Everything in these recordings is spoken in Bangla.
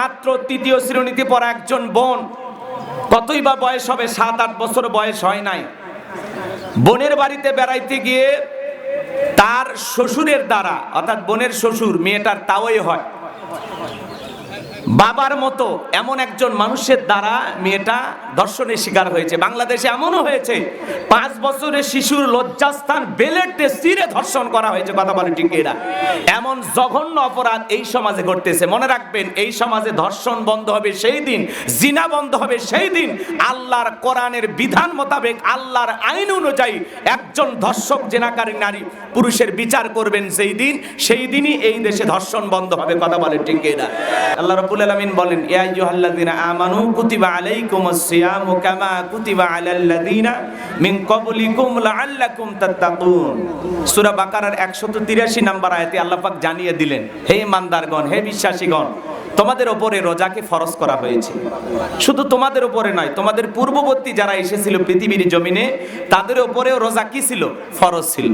মাত্র তৃতীয় শ্রেণীতে পড়া একজন বোন। কতই বা বয়স হবে, সাত, আট বছর বয়স হয় নাই। বোনের বাড়িতে বেড়াইতে গিয়ে তার শ্বশুরের দ্বারা, অর্থাৎ বোনের শ্বশুর, মেয়েটার তাওই হয়। বাবার মতো এমন একজন মানুষের দ্বারা মেয়েটা ধর্ষণের শিকার হয়েছে। বাংলাদেশে এমনও হয়েছে, পাঁচ বছরের শিশুর লজ্জাস্থান বেলেটে সিরে ধর্ষণ করা হয়েছে, কথা বলে ঠিক এরা। এমন জঘন্য অপরাধ এই সমাজে ঘটতেছে। মনে রাখবেন, এই সমাজে ধর্ষণ বন্ধ হবে সেই দিন, জিনা বন্ধ হবে সেই দিন। আল্লাহর কোরআনের বিধান মোতাবেক, আল্লাহর আইন অনুযায়ী একজন ধর্ষক, জেনাকারী নারী পুরুষের বিচার করবেন সেই দিন। সেই দিনই এই দেশে ধর্ষণ বন্ধ হবে, কথা বলে ঠিক এরা। আল্লাহ বলেন, ইয়া আমানু কুতিবা সিয়ামু কামা কুতিবা মিন লাআল্লাকুম তাত্তাকুন। সূরা বাকারার 183 নম্বর আয়াতে আল্লাহ পাক জানিয়ে দিলেন, হে ইমানদারগণ, হে বিশ্বাসীগণ, তোমাদের ওপরে রোজাকে ফরজ করা হয়েছে। শুধু তোমাদের উপরে নয়, তোমাদের পূর্ববর্তী যারা এসেছিল পৃথিবীর জমিনে, তাদের উপরেও রোজা কি ছিল? ফরজ ছিল।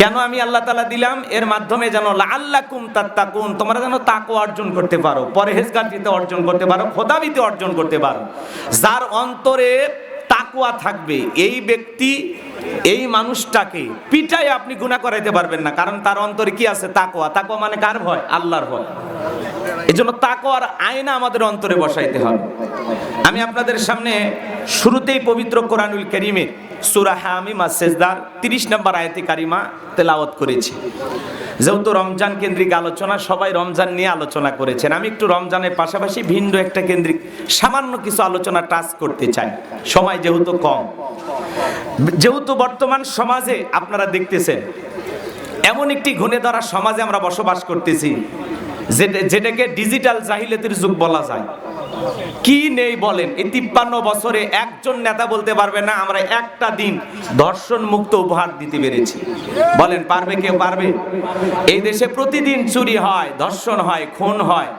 কেন আমি আল্লাহ তালা দিলাম? এর মাধ্যমে যেন আল্লাহ কুম তাত্তাকুন, তোমরা যেন তাকও অর্জন করতে পারো পরহেজগারিতে অর্জন করতে পারো খোদাবিতে অর্জন করতে পারো। যার অন্তরে তাকুয়া থাকবে, এই ব্যক্তি, এই মানুষটাকে পিটাই আপনি গুণা করাইতে পারবেন না, কারণ তার অন্তরে কি আছে? তাকোয়া তাকোয়া মানে কার ভয়? আল্লাহর ভয়। এই জন্য তাকোয়ার আয়না আমাদের অন্তরে বসাইতে হবে। আমি আপনাদের সামনে শুরুতেই পবিত্র কোরআনুল করিমের সুরা হামিমা সেজদার তিরিশ নম্বর আয়াতি কারিমা তেলাওয়াত করেছি। যেহেতু রমজান কেন্দ্রিক আলোচনা, সবাই রমজান নিয়ে আলোচনা করেছেন। আমি একটু রমজানের পাশাপাশি ভিন্ন একটা কেন্দ্রিক, সামান্য কিছু আলোচনা টাচ করতে চাই। সময় যেহেতু কম। যেহেতু বর্তমান সমাজে আপনারা দেখতেছেন, এমন একটি ঘুণে ধরা সমাজে আমরা বসবাস করতেছি যেটাকে ডিজিটাল জাহিলাতের যুগ বলা যায়। কি নেই বলেন? এই তিপ্পান্ন বছরে একজন নেতা বলতে পারবে না, আমরা একটা দিন ধর্ষণ মুক্ত উপহার দিতে পেরেছি। বলেন, পারবে কেউ? পারবে। এই দেশে প্রতিদিন চুরি হয়, ধর্ষণ হয়, খুন হয়।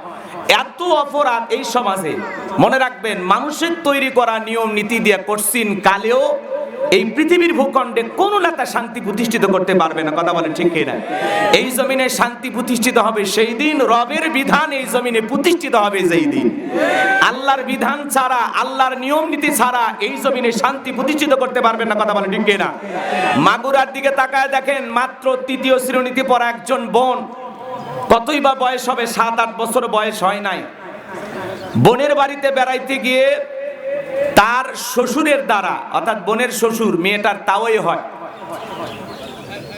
এত অপরাধ এই সমাজে। মনে রাখবেন, মানুষের তৈরি করা নিয়ম নীতি দিয়ে করছিন কালেও এই পৃথিবীর ভূখণ্ডে কোন নেতা শান্তি প্রতিষ্ঠিত করতে পারবে না। কথা বলেন ঠিক কিনা? এই জমিনে শান্তি প্রতিষ্ঠিত হবে সেই দিন, রবের বিধান এই জমিনে প্রতিষ্ঠিত হবে যেই দিন। আল্লাহর বিধান ছাড়া, আল্লাহর নিয়ম নীতি ছাড়া এই জমিনে শান্তি প্রতিষ্ঠিত করতে পারবেন না। কথা বলেন ঠিক কিনা? মাগুরার দিকে তাকায় দেখেন মাত্র তৃতীয় শ্রেণীতে পড়া একজন বোন। কতই বা বয়স হবে? সাত আট বছর বয়স হয় নাই। বোনের বাড়িতে বেড়াইতে গিয়ে তার শ্বশুরের দ্বারা অর্থাৎ বোনের শ্বশুর মেয়েটার তাওই হয়।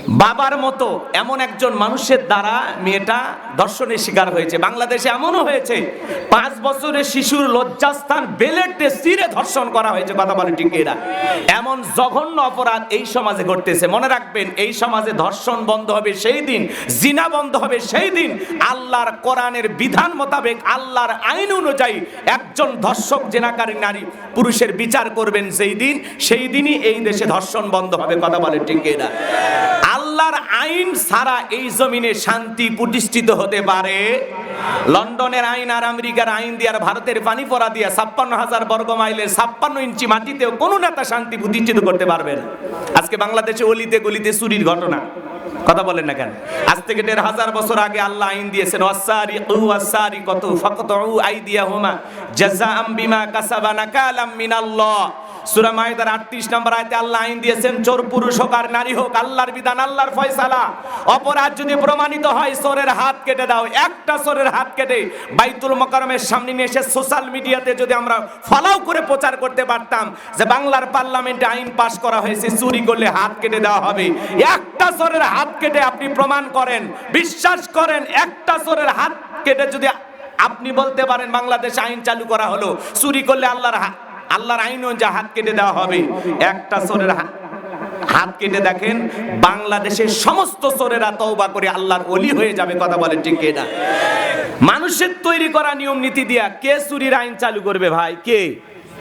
বাবার মতো এমন একজন মানুষের দ্বারা মেয়েটা ধর্ষণের শিকার হয়েছে। বাংলাদেশে এমনও হয়েছে, পাঁচ বছরের শিশুর লজ্জাস্থান বেলেটে সিরে ধর্ষণ করা হয়েছে, কথা বলে ঠিক এরা। এমন জঘন্য অপরাধ এই সমাজে ঘটতেছে। মনে রাখবেন, এই সমাজে ধর্ষণ বন্ধ হবে সেই দিন, জিনা বন্ধ হবে সেই দিন। আল্লাহর কোরআনের বিধান মোতাবেক, আল্লাহর আইন অনুযায়ী একজন ধর্ষক, জেনাকারী নারী পুরুষের বিচার করবেন সেই দিন। সেই দিনই এই দেশে ধর্ষণ বন্ধ হবে, কথা বলে ঠিক এরা। আল্লাহর আইন ছাড়া এই জমিনে শান্তি প্রতিষ্ঠিত হতে পারে? লন্ডনের আইন আর আমেরিকার আইন দিয়ে আর ভারতের পানি পড়া দিয়া ছাপ্পান্ন হাজার বর্গ মাইলের ছাপ্পান্ন ইঞ্চি মাটিতেও কোনো নেতা শান্তি প্রতিষ্ঠিত করতে পারবে না। আজকে বাংলাদেশে অলিতে গলিতে চুরির ঘটনা। কথা বলেন না কেন? আজ থেকে দেড় হাজার বছর আগে আল্লাহ আইন দিয়েছেন ওয়াসারি কু ওয়াসারি কত ফকত আইদিয়া হুমা জাযাআম বিমা কাসাবা নাকালাম মিনাল্লাহ। সূরা মাইদার 38 নম্বর আয়াতে আল্লাহ আইন দিয়েছেন, চোর, পুরুষ হোক আর নারী হোক, আল্লাহর বিধান, আল্লাহর ফয়সালা। অপরাধ যদি প্রমাণিত হয়, চোরের হাত কেটে দাও, একটা চোরের হাত কেটে বাইতুল মোকাররমের সামনে নিয়ে এসে সোশ্যাল মিডিয়াতে যদি আমরা ফলাও করে প্রচার করতে পারতাম, যে বাংলার পার্লামেন্টে আইন পাশ করা হয়েছে, চুরি করলে হাত কেটে দেওয়া হবে। একটা চোরের হাত কেটে আপনি প্রমাণ করেন, বিশ্বাস করেন, একটা চোরের হাত কেটে যদি আপনি বলতে পারেন, বাংলাদেশে আইন চালু করা হলো, চুরি করলে আল্লাহর হাত আল্লাহর আইন যা হাত কেটে দেওয়া হবে, একটা চোরের হাত কেটে দেখেন, বাংলাদেশের সমস্ত চোরেরা তওবা করে আল্লাহর অলি হয়ে যাবে, কথা বলেন ঠিক না মানুষের তৈরি করা নিয়ম নীতি দিয়া কে চুরির আইন চালু করবে ভাই? কে?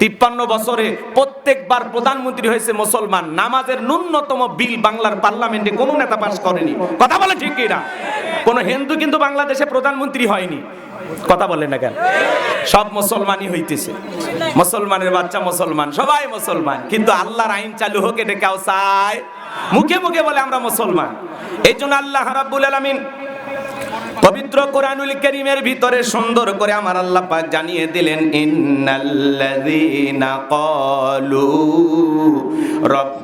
তিপ্পান্ন বছরে প্রত্যেকবার প্রধানমন্ত্রী হয়েছে মুসলমান, নামাজের ন্যূনতম বিল বাংলার পার্লামেন্টে কোনো নেতা পাস করেনি, কথা বলে ঠিক না কোন হিন্দু কিন্তু বাংলাদেশে প্রধানমন্ত্রী হয়নি। কথা বলেন না কেন? সব মুসলমানই হইতেছে। মুসলমানের বাচ্চা মুসলমান, সবাই মুসলমান। কিন্তু আল্লাহর আইন চালু হোক, এটা কেউ চায়? মুখে মুখে বলে আমরা মুসলমান। এই জন্য আল্লাহ রাব্বুল আলামিন পবিত্র কোরআনুল কারীমের ভিতরে সুন্দর করে আমার আল্লাহ পাক জানিয়ে দিলেন, ইন্নাল্লাযীনা ক্বালু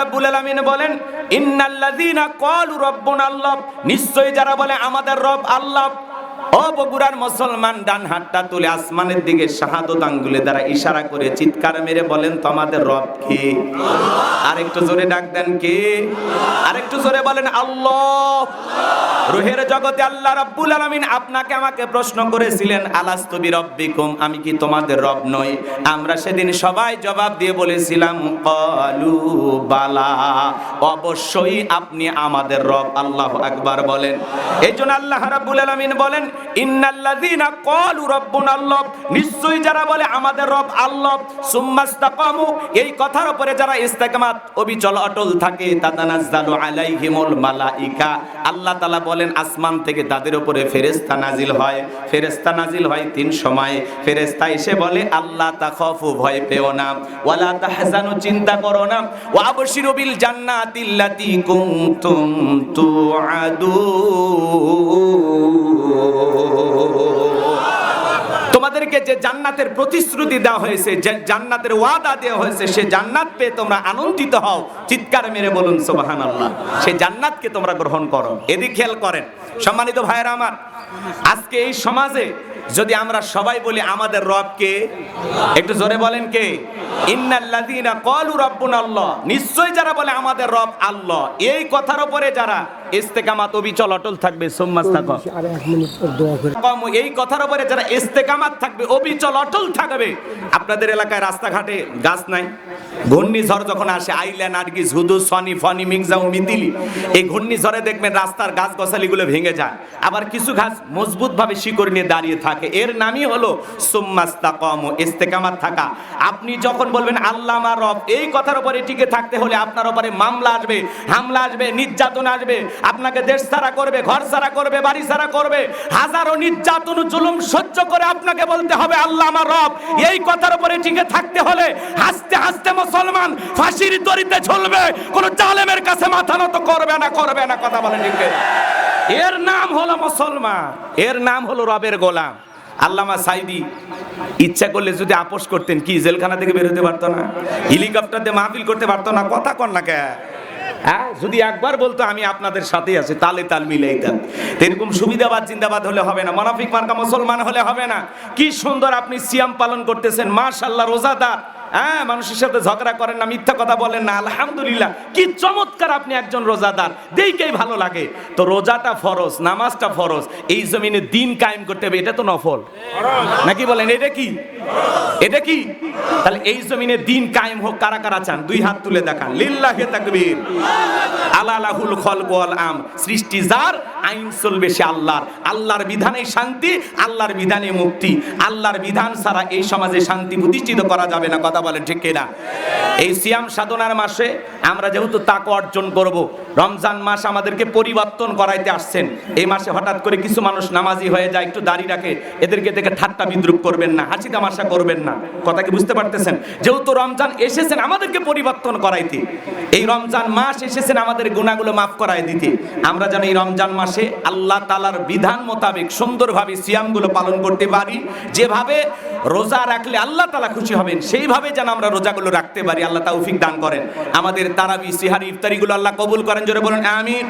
রাব্বুল আলামিন বলেন ইন্নাল্লাযীনা ক্বালু রাব্বুনা আল্লাহ। নিশ্চয়ই যারা বলে আমাদের রব আল্লাহ। ও বগুড়ার মুসলমান ডান হাতটা তুলে আসমানের দিকে শাহাদত আঙ্গুলে দ্বারা ইশারা করে চিৎকার মেরে বলেন তোমাদের রব কে? আর একটু জোরে ডাক দেন, কে? আর একটু জোরে বলেন, আল্লাহ। রুহের জগতে আল্লাহ রাব্বুল আলামিন আপনাকে আমাকে প্রশ্ন করেছিলেন, আলাস্তু বিরব্বিকুম? আমি কি তোমাদের রব নই? আমরা সেদিন সবাই জবাব দিয়ে বলেছিলাম ক্বালু বালা। অবশ্যই আপনি আমাদের রব, আল্লাহ আকবার বলেন। এই জন্য আল্লাহ রাব্বুল আলামিন বলেন ইন্নাল্লাযীনা ক্বালু রাব্বুনা আল্লাহ। নিশ্চয়ই যারা বলে আমাদের রব আল্লাহ সুম্মাস্তাকামু এই কথার উপরে যারা ইস্তেকামাত, অবিচল অটল থাকে, তাতানাজ্জালু আলাইহিমুল মালাইকা। আল্লাহ তাআলা বলেন, আসমান থেকে তাদের উপরে ফেরেশতা নাজিল হয়। ফেরেশতা নাজিল হয় তিন সময়। ফেরেশতা এসে বলে, আল্লাহ তাখাফু ভয় পেও না, ওয়ালা তাহজানু চিন্তা করো না, ওয়া আবশিরু বিল জান্নাতিল্লাতী কুনতুম তুআদুন। তোমাদেরকে যে জান্নাতের প্রতিশ্রুতি দেওয়া হয়েছে, যে জান্নাতের ওয়াদা দেওয়া হয়েছে, সে জান্নাত পেয়ে তোমরা আনন্দিত হও। চিৎকার মেরে বলুন সুবাহান আল্লাহ সে জান্নাতকে তোমরা গ্রহণ করো। এদিক খেয়াল করেন। সম্মানিত ভাইয়েরা আমার, আজকে এই সমাজে যদি আমরা সবাই বলি আমাদের রবকে, একটু জোরে বলেন কে? ইন্নাল্লাযীনা ক্বালু রাব্বুনা আল্লাহ নিশ্চয় যারা বলে আমাদের রব আল্লাহ, এই কথার উপরে যারা ইস্তেকামাত অবিচল অটল থাকবে করে। কম এই কথার উপরে যারা ইস্তেকামাত থাকবে অবিচল অটল থাকবে আপনাদের এলাকায় রাস্তাঘাটে গাছ নাই। ঘূর্ণিঝড় যখন আসে আইল্যান্ড নার্গিস হুদু সনি ফনি মিংজাউ মিতিলি এই ঘূর্ণিঝড়ে দেখবেন রাস্তার গাছ গছালিগুলো ভেঙে যায়। আবার কিছু গাছ মজবুত ভাবে শিকড় নিয়ে দাঁড়িয়ে থাকে। এর নামই হলো সুম্মাস্তাকাম ইস্তেকামাত থাকা। আপনি যখন বলবেন আল্লাহ আমার রব এই কথার উপরে টিকে থাকতে হলে আপনার উপরে মামলা আসবে হামলা আসবে নির্যাতন আসবে। আপনাকে দেশ ছাড়া করবে, ঘর ছাড়া করবে, বাড়ি ছাড়া করবে। হাজারো নির্যাতন, জুলুম সহ্য করে আপনাকে বলতে হবে, আল্লাহ আমার রব। এই কথার উপরে টিকে থাকতে হলে হাসতে হাসতে মুসলমান ফাঁসির দড়িতে ঝুলবে। কোন জালেমের কাছে মাথা নত করবে না করবে না, কথা বলে ঠিক এর নাম হলো মুসলমান। এর নাম হলো রবের গোলাম। আল্লামা সাইদি, ইচ্ছা করলে যদি আপোষ করতেন, কি, জেলখানা থেকে বেরোতে পারতো না? হেলিকপ্টার দিয়ে মাহফিল করতে পারতো না? কথা কর না কে? হ্যাঁ? যদি একবার বলতো, আমি আপনাদের সাথে আছি, তালে তাল মিলাইতাম। এরকম সুবিধাবাদ, জিন্দাবাদ হলে হবে না। মনাফিক মার্কা মুসলমান হলে হবে না। কি সুন্দর আপনি সিয়াম পালন করতেছেন। মাশাল্লাহ রোজাদার। হ্যাঁ মানুষের সাথে ঝগড়া করেন না, মিথ্যা কথা বলেন না, আলহামদুলিল্লাহ। কি চমৎকার আপনি একজন রোজাদার, দেখেই ভালো লাগে। তো রোজাটা ফরজ, নামাজটা ফরজ, এই জমিনে দিন কায়েম করতে হবে, এটা তো নফল। নাকি বলেন, এটা কি? এটা কি? তাহলে এই জমিনে দিন কায়েম হোক, কারা কারা চান? দুই হাত তুলে দেখান। লিল্লাহে তাকবীর। আলালাহুল খলক ওয়াল আম সৃষ্টি যার, আইন চলবে সে আল্লাহর। আল্লাহর বিধানে শান্তি, আল্লাহর বিধানে মুক্তি। আল্লাহর বিধান ছাড়া এই সমাজে শান্তি প্রতিষ্ঠিত করা যাবে না, কথা বলেন ঠিক কিনা? এই সিয়াম সাধনার মাসে আমরা যেহেতু তাকে অর্জন করব, রমজান মাস আমাদেরকে পরিবর্তন করাইতে আসছেন। এই মাসে হঠাৎ করে কিছু মানুষ নামাজি হয়ে যায়, একটু দাড়ি রাখে, এদেরকে দেখে ঠাট্টা বিদ্রুপ করবেন না, হাসি তামাশা করবেন না। কথা কি বুঝতে পারতেছেন? যেহেতু রমজান এসেছেন আমাদেরকে পরিবর্তন করাইতে। এই রমজান মাস এসেছেন আমাদের গুণাগুলো মাফ করাই দিতে। আমরা যেন এই রমজান মাসে আল্লাহ তালার বিধান মোতাবেক সুন্দরভাবে সিয়ামগুলো পালন করতে পারি। যেভাবে রোজা রাখলে আল্লাহ তালা খুশি হবেন। সেইভাবে যেন আমরা রোজাগুলো রাখতে পারি, আল্লাহ তৌফিক দান করেন। আমাদের তারাবি, সিহারি, ইফতারিগুলো আল্লাহ কবুল করেন। জোরে বলেন, আমিন।